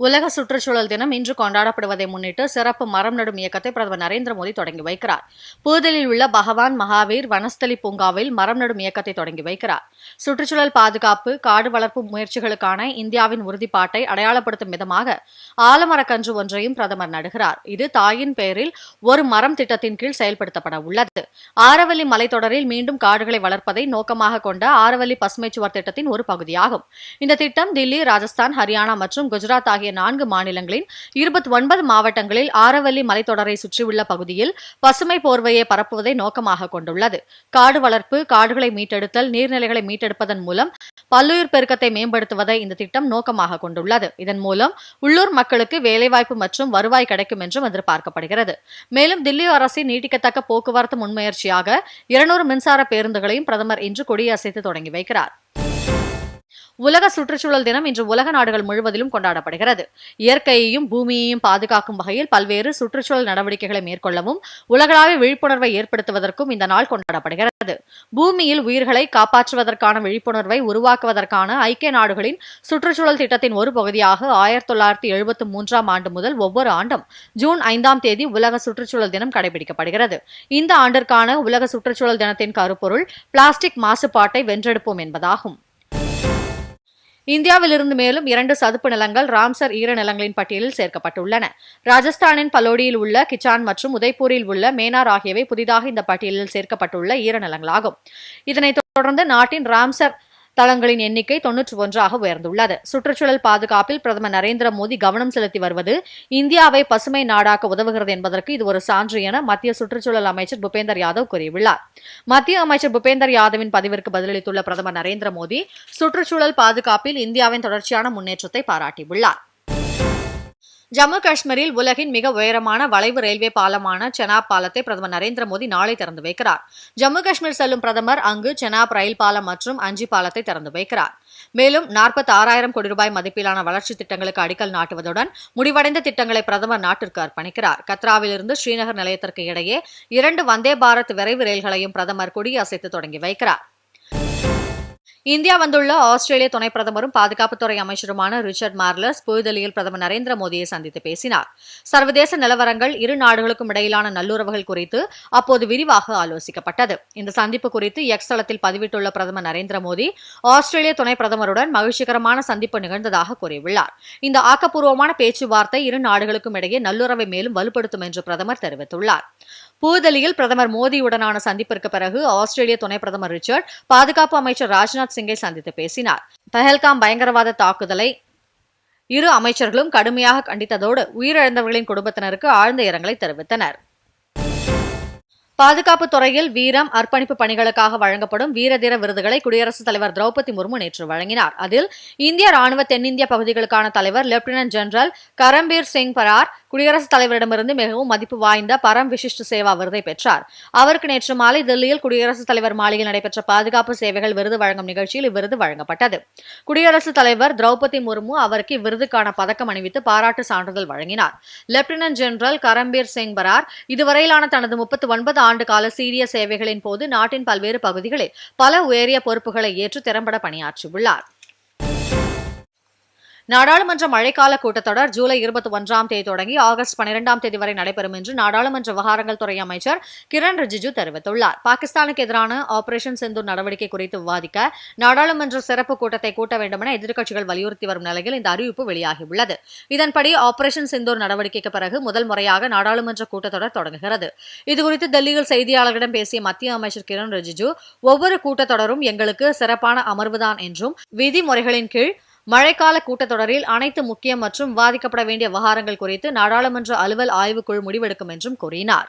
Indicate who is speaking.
Speaker 1: உலக சுற்றுச்சூழல் தினம் இன்று கொண்டாடப்படுவதை முன்னிட்டு சிறப்பு மரம் நடும் இயக்கத்தை பிரதமர் நரேந்திர மோடி தொடங்கி வைக்கிறார். புதுதில்லியில் உள்ள பகவான் மகாவீர் வனஸ்தலி பூங்காவில் மரம் நடும் இயக்கத்தை தொடங்கி வைக்கிறார். சுற்றுச்சூழல் பாதுகாப்பு காடு வளர்ப்பு முயற்சிகளுக்கான இந்தியாவின் உறுதிப்பாட்டை அடையாளப்படுத்தும் விதமாக ஆலமரக்கன்று ஒன்றையும் பிரதமர் நடுகிறார். இது தாயின் பெயரில் ஒரு மரம் திட்டத்தின் கீழ் செயல்படுத்தப்பட உள்ளது. ஆரவல்லி மலைத்தொடரில் மீண்டும் காடுகளை வளர்ப்பதை நோக்கமாக கொண்ட ஆரவல்லி பசுமை சுவர் திட்டத்தின் ஒரு பகுதியாகும். இந்த திட்டம் தில்லி ராஜஸ்தான் ஹரியானா மற்றும் குஜராத் ஆகிய ஆகிய நான்கு மாநிலங்களின் இருபத்தி ஒன்பது மாவட்டங்களில் ஆரவல்லி மலைத்தொடரை சுற்றியுள்ள பகுதியில் பசுமை போர்வையை பரப்புவதை நோக்கமாக கொண்டுள்ளது. காடு வளர்ப்பு காடுகளை மீட்டெடுத்தல் நீர்நிலைகளை மீட்டெடுப்பதன் மூலம் பல்லுயிர் பெருக்கத்தை மேம்படுத்துவதை இந்த திட்டம் நோக்கமாக கொண்டுள்ளது. இதன் மூலம் உள்ளூர் மக்களுக்கு வேலைவாய்ப்பு மற்றும் வருவாய் கிடைக்கும் என்றும் எதிர்பார்க்கப்படுகிறது. மேலும் தில்லி அரசின் நீட்டிக்கத்தக்க போக்குவரத்து முன்முயற்சியாக இருநூறு மின்சார பேருந்துகளையும் பிரதமர் இன்று கொடியசைத்து தொடங்கி வைக்கிறார். உலக சுற்றுச்சூழல் தினம் இன்று உலக நாடுகள் முழுவதிலும் கொண்டாடப்படுகிறது. இயற்கையையும் பூமியையும் பாதுகாக்கும் வகையில் பல்வேறு சுற்றுச்சூழல் நடவடிக்கைகளை மேற்கொள்ளவும் உலகளாவிய விழிப்புணர்வை ஏற்படுத்துவதற்கும் இந்த நாள் கொண்டாடப்படுகிறது. பூமியில் உயிர்களை காப்பாற்றுவதற்கான விழிப்புணர்வை உருவாக்குவதற்கான ஐக்கிய நாடுகளின் சுற்றுச்சூழல் திட்டத்தின் ஒரு பகுதியாக ஆயிரத்தி தொள்ளாயிரத்தி எழுபத்தி மூன்றாம் ஆண்டு முதல் ஒவ்வொரு ஆண்டும் ஜூன் ஐந்தாம் தேதி உலக சுற்றுச்சூழல் தினம் கடைபிடிக்கப்படுகிறது. இந்த ஆண்டிற்கான உலக சுற்றுச்சூழல் தினத்தின் கருப்பொருள் பிளாஸ்டிக் மாசுபாட்டை வென்றெடுப்போம் என்பதாகும். இந்தியாவிலிருந்து மேலும் இரண்டு சதுப்பு நிலங்கள் ராம்சர் ஈரநிலங்களின் பட்டியலில் சேர்க்கப்பட்டுள்ளன. ராஜஸ்தானின் பலோடியில் உள்ள கிச்சான் மற்றும் உதய்பூரில் உள்ள மேனார் ஆகியவை புதிதாக இந்த பட்டியலில் சேர்க்கப்பட்டுள்ள ஈரநிலங்களாகும் இதனைத் தொடர்ந்து நாட்டின் ராம்சர் தளங்களின் எண்ணிக்கை தொன்னூற்றி ஒன்றாக உயர்ந்துள்ளது. சுற்றுச்சூழல் பாதுகாப்பில் பிரதமர் நரேந்திர மோடி கவனம் செலுத்தி வருவது இந்தியாவை பசுமை நாடாக்க உதவுகிறது என்பதற்கு இது ஒரு சான்று என மத்திய சுற்றுச்சூழல் அமைச்சர் பூபேந்தர் யாதவ் கூறியுள்ளார். மத்திய அமைச்சர் பூபேந்தர் யாதவின் பதிவிற்கு பதிலளித்துள்ள பிரதமர் நரேந்திர மோடி சுற்றுச்சூழல் பாதுகாப்பில் இந்தியாவின் தொடர்ச்சியான முன்னேற்றத்தை பாராட்டியுள்ளார். ஜம்மு காஷ்மீரில் உலகின் மிக உயரமான வளைவு ரயில்வே பாலமான செனாப் பாலத்தை பிரதமர் நரேந்திர மோடி நாளை திறந்து வைக்கிறார். ஜம்மு காஷ்மீர் செல்லும் பிரதமர் அங்கு செனாப் ரயில் பாலம் மற்றும் அஞ்சி பாலத்தை திறந்து வைக்கிறார். மேலும் நாற்பத்தி ஆறாயிரம் கோடி ரூபாய் மதிப்பிலான வளர்ச்சி திட்டங்களுக்கு அடிக்கல் நாட்டுவதுடன் முடிவடைந்த திட்டங்களை பிரதமர் நாட்டிற்கு அர்ப்பணிக்கிறார். கத்ராவிலிருந்து ஸ்ரீநகர் நிலையத்திற்கு இடையே இரண்டு வந்தே பாரத் விரைவு ரயில்களையும் பிரதமர் கொடியசைத்து தொடங்கி வைக்கிறார். இந்தியா வந்துள்ள ஆஸ்திரேலிய துணை பிரதமரும் பாதுகாப்புத்துறை அமைச்சருமான ரிச்சர்ட் மார்லஸ் புதுதில்லியில் பிரதமர் நரேந்திர மோடியை சந்தித்து பேசினார். சர்வதேச நிலவரங்கள் இரு நாடுகளுக்கும் இடையிலான நல்லுறவுகள் குறித்து அப்போது விரிவாக ஆலோசிக்கப்பட்டது. இந்த சந்திப்பு குறித்து எக்ஸ் தளத்தில் பதிவிட்டுள்ள பிரதமர் நரேந்திர மோடி ஆஸ்திரேலிய துணை பிரதமருடன் மகிழ்ச்சிகரமான சந்திப்பு நிகழ்ந்ததாக கூறியுள்ளார். இந்த ஆக்கப்பூர்வமான பேச்சுவார்த்தை இரு நாடுகளுக்கும் இடையே நல்லுறவை மேலும் வலுப்படுத்தும் என்று பிரதமர் தெரிவித்துள்ளார். புதுதில்லியில் பிரதமர் மோடியுடனான சந்திப்பிற்கு பிறகு ஆஸ்திரேலிய துணை பிரதமர் ரிச்சர்ட் பாதுகாப்பு அமைச்சர் ராஜ்நாத் சிங்கை சந்தித்து பேசினார். பஹல்காம் பயங்கரவாத தாக்குதலை இரு அமைச்சர்களும் கடுமையாக கண்டித்ததோடு உயிரிழந்தவர்களின் குடும்பத்தினருக்கு ஆழ்ந்த இரங்கலை தெரிவித்தனர். பாதுகாப்பு துறையில் வீரம் அர்ப்பணிப்பு பணிகளுக்காக வழங்கப்படும் வீரதீர விருதுகளை குடியரசுத் தலைவர் திரௌபதி முர்மு நேற்று வழங்கினார். அதில் இந்திய ராணுவ தென்னிந்திய பகுதிகளுக்கான தலைவர் லெப்டினன்ட் ஜெனரல் கரம்பீர் சிங் பரார் குடியரசுத் தலைவரிடமிருந்து மிகவும் மதிப்பு வாய்ந்த பரம் விசிஷ்ட சேவா விருதை பெற்றார். அவருக்கு நேற்று மாலை தில்லியில் குடியரசுத் தலைவர் மாளிகையில் நடைபெற்ற பாதுகாப்பு சேவைகள் விருது வழங்கும் நிகழ்ச்சியில் இவ்விருது வழங்கப்பட்டது. குடியரசுத் தலைவர் திரௌபதி முர்மு அவருக்கு இவ்விருதுக்கான பதக்கம் அணிவித்து பாராட்டு சான்றிதழ் வழங்கினார். லெப்டினன்ட் ஜெனரல் கரம்பீர் சிங் பரார் இதுவரையிலான தனது முப்பத்தி ஒன்பது ஆண்டு கால சீரிய சேவைகளின் போது நாட்டின் பல்வேறு பகுதிகளில் பல உயரிய பொறுப்புகளை ஏற்று திறம்பட பணியாற்றியுள்ளார். நாடாளுமன்ற மழைக்கால கூட்டத்தொடர் ஜூலை இருபத்தி ஒன்றாம் தேதி தொடங்கி ஆகஸ்ட் பனிரெண்டாம் தேதி வரை நடைபெறும் என்று நாடாளுமன்ற விவகாரங்கள் துறை அமைச்சர் கிரண் ரிஜிஜு தெரிவித்துள்ளார். பாகிஸ்தானுக்கு எதிரான ஆபரேஷன் செந்தூர் நடவடிக்கை குறித்து விவாதிக்க நாடாளுமன்ற சிறப்பு கூட்டத்தை கூட்ட வேண்டுமென எதிர்க்கட்சிகள் வலியுறுத்தி வரும் நிலையில் இந்த அறிவிப்பு வெளியாகியுள்ளது. இதன்படி ஆபரேஷன் செந்தூர் நடவடிக்கைக்கு பிறகு முதல் முறையாக நாடாளுமன்ற கூட்டத்தொடர் தொடங்குகிறது. இதுகுறித்து டெல்லியில் செய்தியாளர்களிடம் பேசிய மத்திய அமைச்சர் கிரண் ரிஜிஜு ஒவ்வொரு கூட்டத்தொடரும் எங்களுக்கு சிறப்பான அமர்வுதான் என்றும் விதிமுறைகளின் கீழ் மழைக்கால கூட்டத்தொடரில் அனைத்து முக்கிய மற்றும் விவாதிக்கப்பட வேண்டிய விவகாரங்கள் குறித்து நாடாளுமன்ற அலுவல் ஆய்வுக்குழு முடிவெடுக்கும் என்றும் கூறினார்.